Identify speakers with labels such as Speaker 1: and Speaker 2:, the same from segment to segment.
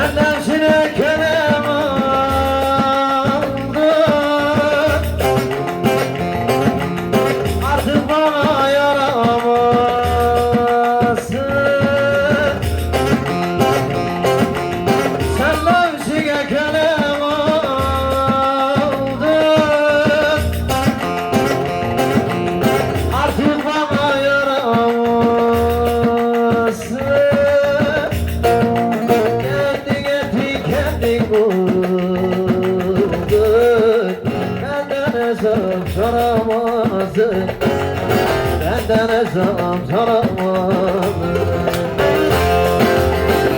Speaker 1: Dhan buldun Benden hesap soramazsın Benden hesap soramazsın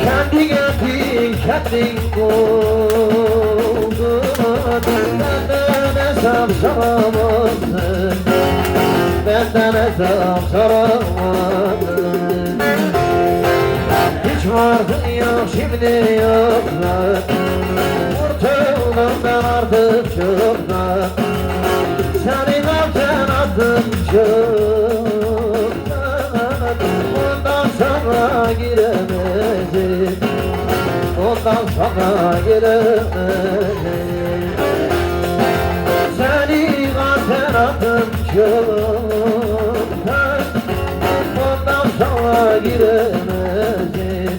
Speaker 1: Kendi getir kendi buldun Benden hesap soramazsın Benden hesap soramazsın hiç vardı yok şimdi yoklar çoktan Ondan sonra giremezim Ondan sonra giremezim Seni altın attım çoktan Ondan sonra giremezim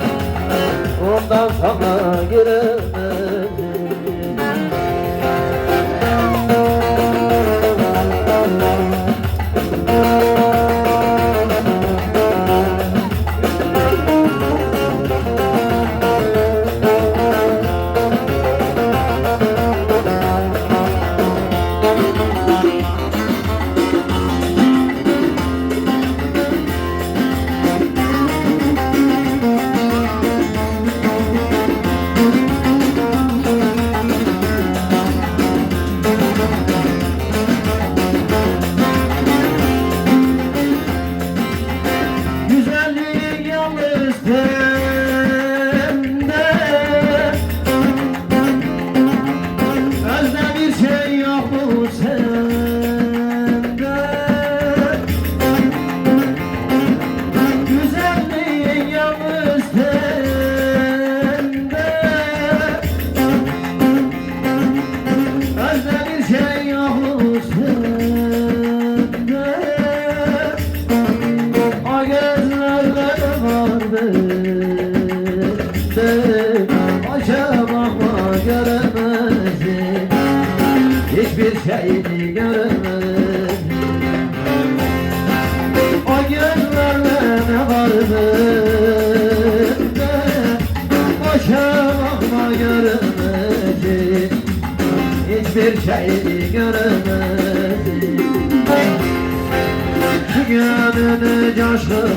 Speaker 1: Ondan sonra Hiçbir şeyini göremezsin O gözlerde ne vardı? Başa bakma göremezsin Hiçbir şeyini göremezsin Gönlünü coşkun